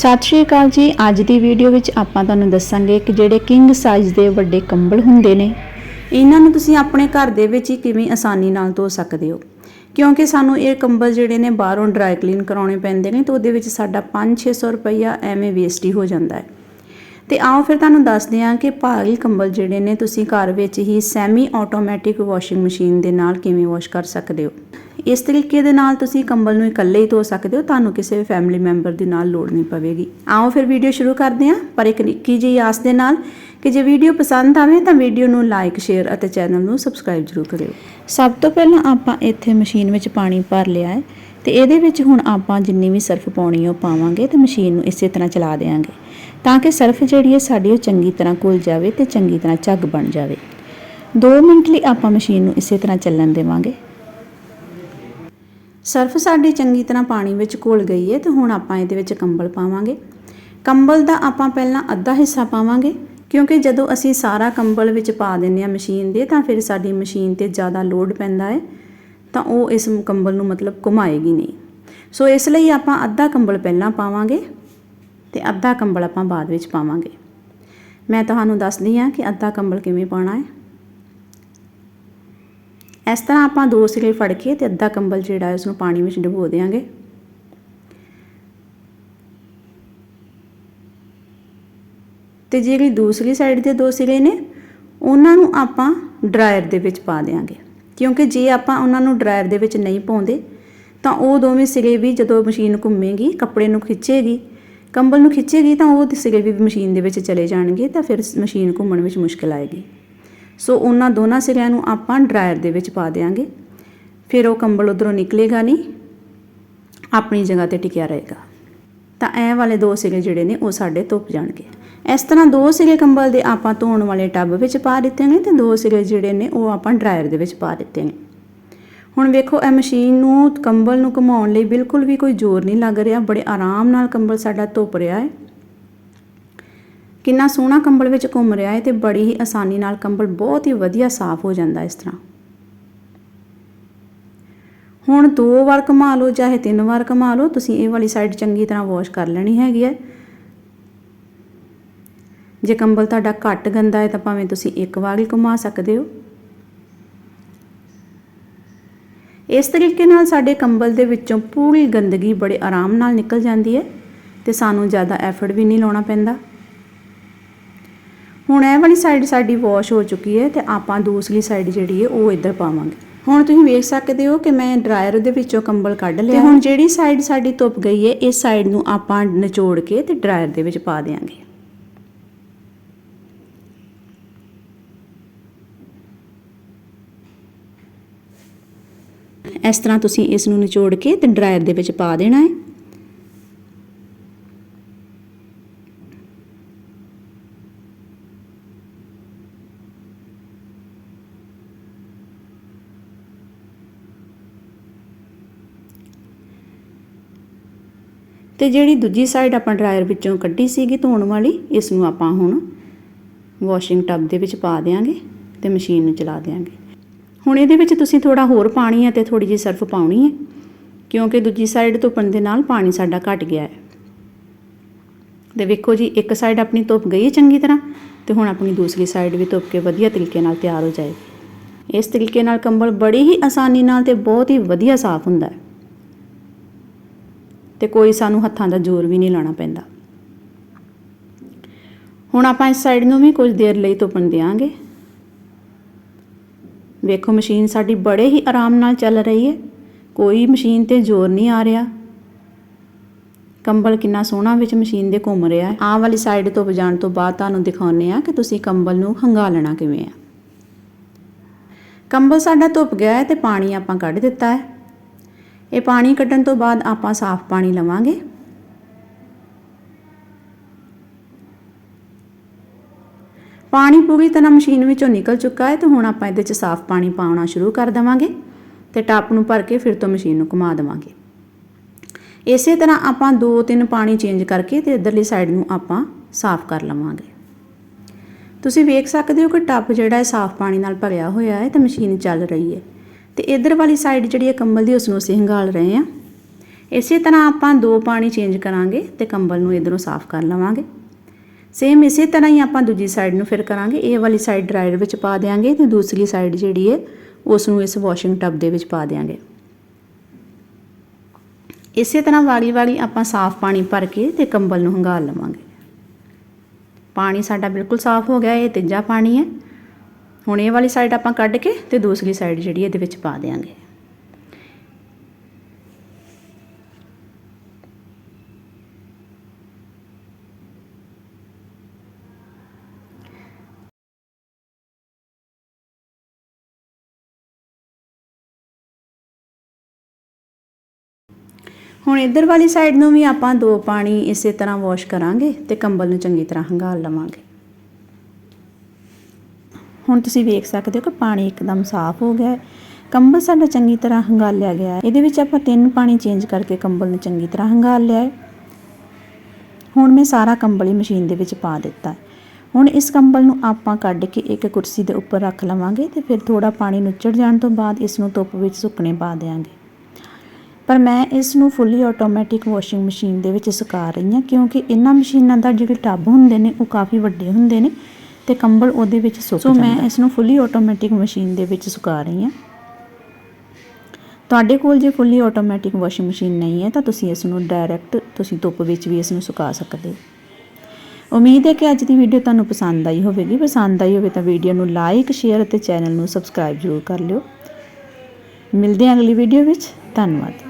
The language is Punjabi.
ਸਤਿ ਸ਼੍ਰੀ ਅਕਾਲ ਜੀ। ਅੱਜ ਦੀ ਵੀਡੀਓ ਵਿੱਚ ਆਪਾਂ ਤੁਹਾਨੂੰ ਦੱਸਾਂਗੇ ਕਿ ਜਿਹੜੇ ਕਿੰਗ ਸਾਈਜ਼ ਦੇ ਵੱਡੇ ਕੰਬਲ ਹੁੰਦੇ ਨੇ, ਇਹਨਾਂ ਨੂੰ ਤੁਸੀਂ ਆਪਣੇ ਘਰ ਦੇ ਵਿੱਚ ਹੀ ਕਿਵੇਂ ਆਸਾਨੀ ਨਾਲ ਧੋ ਸਕਦੇ ਹੋ? ਕਿਉਂਕਿ ਸਾਨੂੰ ਇਹ ਕੰਬਲ ਜਿਹੜੇ ਨੇ ਬਾਹਰੋਂ ਡਰਾਈ ਕਲੀਨ ਕਰਾਉਣੇ ਪੈਂਦੇ ਨੇ, ਤੇ ਉਹਦੇ ਵਿੱਚ ਸਾਡਾ 5-600 ਰੁਪਈਆ ਐਵੇਂ ਵੇਸਟ ਹੀ ਹੋ ਜਾਂਦਾ ਹੈ। ਤੇ ਆਓ ਫਿਰ ਤੁਹਾਨੂੰ ਦੱਸਦੇ ਹਾਂ ਕਿ ਭਾਰੀ ਕੰਬਲ ਜਿਹੜੇ ਨੇ ਤੁਸੀਂ ਘਰ ਵਿੱਚ ਹੀ ਸੈਮੀ ਆਟੋਮੈਟਿਕ ਵਾਸ਼ਿੰਗ ਮਸ਼ੀਨ ਦੇ ਨਾਲ ਕਿਵੇਂ ਵਾਸ਼ ਕਰ ਸਕਦੇ ਹੋ। ਇਸ ਤਰੀਕੇ ਦੇ ਨਾਲ ਤੁਸੀਂ ਕੰਬਲ ਨੂੰ ਇਕੱਲੇ ਹੀ ਧੋ ਸਕਦੇ ਹੋ, ਤੁਹਾਨੂੰ ਕਿਸੇ ਵੀ ਫੈਮਿਲੀ ਮੈਂਬਰ ਦੀ ਨਾਲ ਲੋੜ ਨਹੀਂ ਪਵੇਗੀ। ਆਓ ਫਿਰ ਵੀਡੀਓ ਸ਼ੁਰੂ ਕਰਦੇ ਹਾਂ, ਪਰ ਇੱਕ ਨਿੱਕੀ ਜਿਹੀ ਆਸ ਦੇ ਨਾਲ ਕਿ ਜੇ ਵੀਡੀਓ ਪਸੰਦ ਆਵੇ ਤਾਂ ਵੀਡੀਓ ਨੂੰ ਲਾਈਕ ਸ਼ੇਅਰ ਅਤੇ ਚੈਨਲ ਨੂੰ ਸਬਸਕ੍ਰਾਈਬ ਜ਼ਰੂਰ ਕਰਿਓ। ਸਭ ਤੋਂ ਪਹਿਲਾਂ ਆਪਾਂ ਇੱਥੇ ਮਸ਼ੀਨ ਵਿੱਚ ਪਾਣੀ ਭਰ ਲਿਆ ਹੈ ਤੇ ਇਹਦੇ ਵਿੱਚ ਹੁਣ ਆਪਾਂ ਜਿੰਨੀ ਵੀ ਸਰਫ ਪਾਉਣੀ ਉਹ ਪਾਵਾਂਗੇ ਤੇ ਮਸ਼ੀਨ ਨੂੰ ਇਸੇ ਤਰ੍ਹਾਂ ਚਲਾ ਦੇਵਾਂਗੇ ਤਾਂ ਕਿ ਸਰਫ ਜਿਹੜੀ ਹੈ ਸਾਡੀ ਉਹ ਚੰਗੀ ਤਰ੍ਹਾਂ ਘੁਲ ਜਾਵੇ ਤੇ ਚੰਗੀ ਤਰ੍ਹਾਂ ਝੱਗ ਬਣ ਜਾਵੇ। 2 ਮਿੰਟ ਲਈ ਆਪਾਂ ਮਸ਼ੀਨ ਨੂੰ ਇਸੇ ਤਰ੍ਹਾਂ ਚੱਲਣ ਦੇਵਾਂਗੇ। ਸਰਫ ਸਾਡੀ ਚੰਗੀ ਤਰ੍ਹਾਂ ਪਾਣੀ ਵਿੱਚ ਘੁਲ ਗਈ ਹੈ ਤੇ ਹੁਣ ਆਪਾਂ ਇਹਦੇ ਵਿੱਚ ਕੰਬਲ ਪਾਵਾਂਗੇ। ਕੰਬਲ ਦਾ ਆਪਾਂ ਪਹਿਲਾਂ ਅੱਧਾ ਹਿੱਸਾ ਪਾਵਾਂਗੇ, ਕਿਉਂਕਿ ਜਦੋਂ ਅਸੀਂ ਸਾਰਾ ਕੰਬਲ ਵਿੱਚ ਪਾ ਦਿੰਨੇ ਆ ਮਸ਼ੀਨ ਦੇ, ਤਾਂ ਫਿਰ ਸਾਡੀ ਮਸ਼ੀਨ ਤੇ ਜ਼ਿਆਦਾ ਲੋਡ ਪੈਂਦਾ ਹੈ, ਤਾਂ ਉਹ ਇਸ ਕੰਬਲ ਨੂੰ ਮਤਲਬ ਘੁਮਾਏਗੀ ਨਹੀਂ। ਸੋ ਇਸ ਲਈ ਆਪਾਂ ਅੱਧਾ ਕੰਬਲ ਪਹਿਲਾਂ ਪਾਵਾਂਗੇ। ਤੇ ਅੱਧਾ ਕੰਬਲ ਆਪਾਂ ਬਾਅਦ ਵਿੱਚ ਪਾਵਾਂਗੇ। ਮੈਂ ਤੁਹਾਨੂੰ ਦੱਸਦੀ ਹਾਂ ਕਿ ਅੱਧਾ ਕੰਬਲ ਕਿਵੇਂ ਪਾਉਣਾ ਹੈ। ਇਸ ਤਰ੍ਹਾਂ ਆਪਾਂ ਦੋ ਸਿਰੇ ਫੜ ਕੇ ਤੇ ਅੱਧਾ ਕੰਬਲ ਜਿਹੜਾ ਹੈ ਉਸ ਨੂੰ ਪਾਣੀ ਵਿੱਚ ਡੁਬੋ ਦੇਵਾਂਗੇ ਤੇ ਜਿਹੜੀ ਦੂਸਰੀ ਸਾਈਡ ਦੇ ਦੋ ਸਿਰੇ ਨੇ, ਉਹਨਾਂ ਨੂੰ ਆਪਾਂ ਡਰਾਇਰ ਦੇ ਵਿੱਚ ਪਾ ਦੇਵਾਂਗੇ ਕਿਉਂਕਿ ਜੇ ਆਪਾਂ ਉਹਨਾਂ ਨੂੰ ਡਰਾਇਰ ਦੇ ਵਿੱਚ ਨਹੀਂ ਪਾਉਂਦੇ, ਤਾਂ ਉਹ ਦੋਵੇਂ ਸਿਰੇ ਵੀ ਜਦੋਂ ਮਸ਼ੀਨ ਘੁੰਮੇਗੀ, ਕੱਪੜੇ ਨੂੰ ਖਿੱਚੇਗੀ ਕੰਬਲ ਨੂੰ ਖਿੱਚੇਗੀ ਤਾਂ ਉਹ ਸਿਰੇ ਵੀ ਮਸ਼ੀਨ ਦੇ ਵਿੱਚ ਚਲੇ ਜਾਣਗੇ ਤਾਂ ਫਿਰ ਮਸ਼ੀਨ ਘੁੰਮਣ ਵਿੱਚ ਮੁਸ਼ਕਲ ਆਏਗੀ। ਸੋ ਉਹਨਾਂ ਦੋਨਾਂ ਸਿਰਿਆਂ ਨੂੰ ਆਪਾਂ ਡਰਾਇਰ ਦੇ ਵਿੱਚ ਪਾ ਦੇਵਾਂਗੇ ਫਿਰ ਉਹ ਕੰਬਲ ਉਧਰੋਂ ਨਿਕਲੇਗਾ ਨਹੀਂ, ਆਪਣੀ ਜਗ੍ਹਾ ਤੇ ਟਿਕਿਆ ਰਹੇਗਾ। ਤਾਂ ਐ ਵਾਲੇ ਦੋ ਸਿਰੇ ਜਿਹੜੇ ਨੇ ਉਹ ਸਾਡੇ ਧੁੱਪ ਜਾਣਗੇ। ਇਸ ਤਰ੍ਹਾਂ ਦੋ ਸਿਰੇ ਕੰਬਲ ਦੇ ਆਪਾਂ ਧੋਣ ਵਾਲੇ ਟੱਬ ਵਿੱਚ ਪਾ ਦਿੱਤੇ ਨੇ ਤੇ ਦੋ ਸਿਰੇ ਜਿਹੜੇ ਨੇ ਉਹ ਆਪਾਂ ਡਰਾਇਰ ਦੇ ਵਿੱਚ ਪਾ ਦਿੱਤੇ ਨੇ। ਹੁਣ ਵੇਖੋ, ਇਹ ਮਸ਼ੀਨ ਨੂੰ, ਕੰਬਲ ਨੂੰ ਘੁਮਾਉਣ ਲਈ ਬਿਲਕੁਲ ਵੀ ਕੋਈ ਜ਼ੋਰ ਨਹੀਂ ਲੱਗ ਰਿਹਾ। ਬੜੇ ਆਰਾਮ ਨਾਲ ਕੰਬਲ ਸਾਡਾ ਧੁੱਪ ਰਿਹਾ ਹੈ। ਕਿੰਨਾ ਸੋਹਣਾ ਕੰਬਲ ਵਿੱਚ ਘੁੰਮ ਰਿਹਾ ਹੈ ਤੇ ਬੜੀ ਹੀ ਆਸਾਨੀ ਨਾਲ ਕੰਬਲ ਬਹੁਤ ਹੀ ਵਧੀਆ ਸਾਫ਼ ਹੋ ਜਾਂਦਾ ਇਸ ਤਰ੍ਹਾਂ। ਹੁਣ ਦੋ ਵਾਰ ਘੁਮਾ ਲਓ, ਚਾਹੇ ਤਿੰਨ ਵਾਰ ਘੁਮਾ ਲਓ, ਤੁਸੀਂ ਇਹ ਵਾਲੀ ਸਾਈਡ ਚੰਗੀ ਤਰ੍ਹਾਂ ਵਾਸ਼ ਕਰ ਲੈਣੀ ਹੈਗੀ ਹੈ। ਜੇ ਕੰਬਲ ਤੁਹਾਡਾ ਘੱਟ ਗੰਦਾ ਹੈ ਤਾਂ ਭਾਵੇਂ ਤੁਸੀਂ ਇੱਕ ਵਾਰ ਹੀ ਘੁਮਾ ਸਕਦੇ ਹੋ। ਇਸ ਤਰੀਕੇ ਨਾਲ ਸਾਡੇ ਕੰਬਲ ਦੇ ਵਿੱਚੋਂ ਪੂਰੀ ਗੰਦਗੀ ਬੜੇ ਆਰਾਮ ਨਾਲ ਨਿਕਲ ਜਾਂਦੀ ਹੈ ਤੇ ਸਾਨੂੰ ਜ਼ਿਆਦਾ ਐਫਰਟ ਵੀ ਨਹੀਂ ਲਾਉਣਾ ਪੈਂਦਾ। ਹੁਣ ਇਹ ਵਾਲੀ ਸਾਈਡ ਸਾਡੀ ਵਾਸ਼ ਹੋ ਚੁੱਕੀ ਹੈ ਤੇ ਆਪਾਂ ਦੂਸਰੀ ਸਾਈਡ ਜਿਹੜੀ ਹੈ ਉਹ ਇੱਧਰ ਪਾਵਾਂਗੇ। ਹੁਣ ਤੁਸੀਂ ਵੇਖ ਸਕਦੇ ਹੋ ਕਿ ਮੈਂ ਡਰਾਇਰ ਦੇ ਵਿੱਚੋਂ ਕੰਬਲ ਕੱਢ ਲਿਆ ਤੇ ਹੁਣ ਜਿਹੜੀ ਸਾਈਡ ਸਾਡੀ ਧੁੱਪ ਗਈ ਹੈ ਇਸ ਸਾਈਡ ਨੂੰ ਆਪਾਂ ਨਿਚੋੜ ਕੇ ਤੇ ਡਰਾਇਰ ਦੇ ਵਿੱਚ ਪਾ ਦੇਵਾਂਗੇ ਇਸ ਤਰ੍ਹਾਂ ਤੁਸੀਂ ਇਸ ਨੂੰ ਨਿਚੋੜ ਕੇ ਤੇ ਡਰਾਇਰ ਦੇ ਵਿੱਚ ਪਾ ਦੇਣਾ ਹੈ। ਤੇ ਜਿਹੜੀ ਦੂਜੀ ਸਾਈਡ ਆਪਾਂ ਡਰਾਇਰ ਵਿੱਚੋਂ ਕੱਢੀ ਸੀਗੀ ਧੋਣ ਵਾਲੀ, ਇਸ ਨੂੰ ਆਪਾਂ ਹੁਣ ਵਾਸ਼ਿੰਗ ਟੱਬ ਦੇ ਵਿੱਚ ਪਾ ਦੇਾਂਗੇ ਤੇ ਮਸ਼ੀਨ ਨੂੰ ਚਲਾ ਦੇਾਂਗੇ ਹੁਣ ਇਹਦੇ ਵਿੱਚ ਤੁਸੀਂ ਥੋੜਾ ਹੋਰ ਪਾਣੀ ਹੈ ਤੇ ਥੋੜੀ ਜਿਹੀ ਸਰਫ ਪਾਉਣੀ ਹੈ, ਕਿਉਂਕਿ ਦੂਜੀ ਸਾਈਡ ਧੁੱਪਣ ਦੇ ਨਾਲ ਪਾਣੀ ਸਾਡਾ ਘਟ ਗਿਆ ਹੈ। ਤੇ ਵੇਖੋ ਜੀ, ਇੱਕ ਸਾਈਡ ਆਪਣੀ ਧੁੱਪ ਗਈ ਹੈ ਚੰਗੀ ਤਰ੍ਹਾਂ, ਤੇ ਹੁਣ ਆਪਣੀ ਦੂਸਰੀ ਸਾਈਡ ਵੀ ਧੁੱਪ ਕੇ ਵਧੀਆ ਤਰੀਕੇ ਨਾਲ ਤਿਆਰ ਹੋ ਜਾਏਗੀ। ਇਸ ਤਰੀਕੇ ਨਾਲ ਕੰਬਲ ਬੜੀ ਹੀ ਆਸਾਨੀ ਨਾਲ ਤੇ ਬਹੁਤ ਹੀ ਵਧੀਆ ਸਾਫ਼ ਹੁੰਦਾ ਹੈ। ਤੇ ਕੋਈ ਸਾਨੂੰ ਹੱਥਾਂ ਦਾ ਜ਼ੋਰ ਵੀ ਨਹੀਂ ਲਾਣਾ ਪੈਂਦਾ। ਹੁਣ ਆਪਾਂ ਇਸ ਸਾਈਡ ਨੂੰ ਵੀ ਕੁਝ ਦੇਰ ਲਈ ਧੁੱਪਣ ਦੇਵਾਂਗੇ ਵੇਖੋ, ਮਸ਼ੀਨ ਸਾਡੀ ਬੜੇ ਹੀ ਆਰਾਮ ਨਾਲ ਚੱਲ ਰਹੀ ਹੈ। ਕੋਈ ਮਸ਼ੀਨ ਤੇ ਜ਼ੋਰ ਨਹੀਂ ਆ ਰਿਹਾ। ਕੰਬਲ ਕਿੰਨਾ ਸੋਹਣਾ ਵਿੱਚ ਮਸ਼ੀਨ ਦੇ ਘੁੰਮ ਰਿਹਾ ਹੈ। ਆਹ ਵਾਲੀ ਸਾਈਡ ਤੋਂ ਵਜਾਣ ਤੋਂ ਬਾਅਦ ਤੁਹਾਨੂੰ ਦਿਖਾਉਂਦੇ ਆ ਕਿ ਤੁਸੀਂ ਕੰਬਲ ਨੂੰ ਹੰਗਾਲਣਾ ਕਿਵੇਂ ਆ। ਕੰਬਲ ਸਾਡਾ ਧੁੱਪ ਗਿਆ ਹੈ ਤੇ ਪਾਣੀ ਆਪਾਂ ਕੱਢ ਦਿੱਤਾ ਹੈ। ਇਹ ਪਾਣੀ ਕੱਢਣ ਤੋਂ ਬਾਅਦ ਆਪਾਂ ਸਾਫ਼ ਪਾਣੀ ਲਵਾਂਗੇ। ਪਾਣੀ ਪੂਰੀ ਤਰ੍ਹਾਂ ਮਸ਼ੀਨ ਵਿੱਚੋਂ ਨਿਕਲ ਚੁੱਕਾ ਹੈ ਤੇ ਹੁਣ ਆਪਾਂ ਇਹਦੇ 'ਚ ਸਾਫ਼ ਪਾਣੀ ਪਾਉਣਾ ਸ਼ੁਰੂ ਕਰ ਦੇਵਾਂਗੇ ਤੇ ਟੱਪ ਨੂੰ ਭਰ ਕੇ ਫਿਰ ਤੋਂ ਮਸ਼ੀਨ ਨੂੰ ਘੁਮਾ ਦੇਵਾਂਗੇ। ਇਸੇ ਤਰ੍ਹਾਂ ਆਪਾਂ ਦੋ ਤਿੰਨ ਪਾਣੀ ਚੇਂਜ ਕਰਕੇ ਤੇ ਇਧਰਲੀ ਸਾਈਡ ਨੂੰ ਆਪਾਂ ਸਾਫ਼ ਕਰ ਲਵਾਂਗੇ। ਤੁਸੀਂ ਵੇਖ ਸਕਦੇ ਹੋ ਕਿ ਟੱਪ ਜਿਹੜਾ ਹੈ ਸਾਫ਼ ਪਾਣੀ ਨਾਲ ਭਰਿਆ ਹੋਇਆ ਹੈ ਤੇ ਮਸ਼ੀਨ ਚੱਲ ਰਹੀ ਹੈ ਤੇ ਇਧਰ ਵਾਲੀ ਸਾਈਡ ਜਿਹੜੀ ਹੈ ਕੰਬਲ ਦੀ ਉਸ ਨੂੰ ਅਸੀਂ ਹੰਗਾਲ ਰਹੇ ਹਾਂ। ਇਸੇ ਤਰ੍ਹਾਂ ਆਪਾਂ ਦੋ ਪਾਣੀ ਚੇਂਜ ਕਰਾਂਗੇ ਤੇ ਕੰਬਲ ਨੂੰ ਇਧਰੋਂ ਸਾਫ਼ ਕਰ ਲਵਾਂਗੇ। ਸੇਮ ਇਸੇ ਤਰ੍ਹਾਂ ਹੀ ਆਪਾਂ ਦੂਜੀ ਸਾਈਡ ਨੂੰ ਫਿਰ ਕਰਾਂਗੇ। ਇਹ ਵਾਲੀ ਸਾਈਡ ਡਰਾਇਰ ਵਿੱਚ ਪਾ ਦੇਾਂਗੇ ਤੇ ਦੂਸਰੀ ਸਾਈਡ ਜਿਹੜੀ ਹੈ ਉਸ ਨੂੰ ਇਸ ਵਾਸ਼ਿੰਗ ਟੱਬ ਦੇ ਵਿੱਚ ਪਾ ਦੇਾਂਗੇ ਇਸੇ ਤਰ੍ਹਾਂ ਵਾਲੀ ਵਾਲੀ ਆਪਾਂ ਸਾਫ਼ ਪਾਣੀ ਭਰ ਕੇ ਤੇ ਕੰਬਲ ਨੂੰ ਹੰਗਾਲ ਲਵਾਂਗੇ। ਪਾਣੀ ਸਾਡਾ ਬਿਲਕੁਲ ਸਾਫ਼ ਹੋ ਗਿਆ, ਇਹ ਤੀਜਾ ਪਾਣੀ ਹੈ। ਹੁਣ ਇਹ ਵਾਲੀ ਸਾਈਡ ਆਪਾਂ ਕੱਢ ਕੇ ਤੇ ਦੂਸਰੀ ਸਾਈਡ ਜਿਹੜੀ ਇਹਦੇ ਵਿੱਚ ਪਾ ਦੇਾਂਗੇ ਹੁਣ ਇਧਰ ਵਾਲੀ ਸਾਈਡ ਨੂੰ ਵੀ ਆਪਾਂ ਦੋ ਪਾਣੀ ਇਸੇ ਤਰ੍ਹਾਂ ਵਾਸ਼ ਕਰਾਂਗੇ ਤੇ ਕੰਬਲ ਨੂੰ ਚੰਗੀ ਤਰ੍ਹਾਂ ਹੰਗਾਲ ਲਵਾਂਗੇ। ਹੁਣ ਤੁਸੀਂ ਵੇਖ ਸਕਦੇ ਹੋ ਕਿ ਪਾਣੀ ਇੱਕਦਮ ਸਾਫ਼ ਹੋ ਗਿਆ ਹੈ। ਕੰਬਲ ਸਾਡਾ ਚੰਗੀ ਤਰ੍ਹਾਂ ਹੰਗਾਲਿਆ ਗਿਆ ਹੈ। ਇਹਦੇ ਵਿੱਚ ਆਪਾਂ ਤਿੰਨ ਪਾਣੀ ਚੇਂਜ ਕਰਕੇ ਕੰਬਲ ਨੂੰ ਚੰਗੀ ਤਰ੍ਹਾਂ ਹੰਗਾਲ ਲਿਆ ਹੈ। ਹੁਣ ਮੈਂ ਸਾਰਾ ਕੰਬਲ ਹੀ ਮਸ਼ੀਨ ਦੇ ਵਿੱਚ ਪਾ ਦਿੱਤਾ ਹੁਣ ਇਸ ਕੰਬਲ ਨੂੰ ਆਪਾਂ ਕੱਢ ਕੇ ਇੱਕ ਕੁਰਸੀ ਦੇ ਉੱਪਰ ਰੱਖ ਲਵਾਂਗੇ ਤੇ ਫਿਰ ਥੋੜਾ ਪਾਣੀ ਨੁੱਚੜ ਜਾਣ ਤੋਂ ਬਾਅਦ ਇਸ ਨੂੰ ਧੁੱਪ ਵਿੱਚ ਸੁੱਕਣੇ ਪਾ ਦੇਵਾਂਗੇ ਪਰ ਮੈਂ ਇਸ ਨੂੰ ਫੁੱਲੀ ਆਟੋਮੈਟਿਕ ਵਾਸ਼ਿੰਗ ਮਸ਼ੀਨ ਦੇ ਵਿੱਚ ਸੁਕਾ ਰਹੀ ਹਾਂ ਕਿਉਂਕਿ ਇਹਨਾਂ ਮਸ਼ੀਨਾਂ ਦਾ ਜਿਹੜੇ ਟੱਬ ਹੁੰਦੇ ਨੇ ਉਹ ਕਾਫੀ ਵੱਡੇ ਹੁੰਦੇ ਨੇ ਤੇ ਕੰਬਲ ਉਹਦੇ ਵਿੱਚ ਸੁੱਕ ਜਾਂਦਾ ਸੋ ਮੈਂ ਇਸ ਨੂੰ ਫੁੱਲੀ ਆਟੋਮੈਟਿਕ ਮਸ਼ੀਨ ਦੇ ਵਿੱਚ ਸੁਕਾ ਰਹੀ ਹਾਂ। ਤੁਹਾਡੇ ਕੋਲ ਜੇ ਫੁੱਲੀ ਆਟੋਮੈਟਿਕ ਵਾਸ਼ਿੰਗ ਮਸ਼ੀਨ ਨਹੀਂ ਹੈ ਤਾਂ ਤੁਸੀਂ ਇਸ ਨੂੰ ਡਾਇਰੈਕਟ ਤੁਸੀਂ ਧੁੱਪ ਵਿੱਚ ਵੀ ਇਸ ਨੂੰ ਸੁਕਾ ਸਕਦੇ ਹੋ। ਉਮੀਦ ਹੈ ਕਿ ਅੱਜ ਦੀ ਵੀਡੀਓ ਤੁਹਾਨੂੰ ਪਸੰਦ ਆਈ ਹੋਵੇਗੀ। ਪਸੰਦ ਆਈ ਹੋਵੇ ਤਾਂ ਵੀਡੀਓ ਨੂੰ ਲਾਈਕ ਸ਼ੇਅਰ ਅਤੇ ਚੈਨਲ ਨੂੰ ਸਬਸਕ੍ਰਾਈਬ ਜ਼ਰੂਰ ਕਰ ਲਿਓ। ਮਿਲਦੇ ਹਾਂ ਅਗਲੀ ਵੀਡੀਓ ਵਿੱਚ। ਧੰਨਵਾਦ।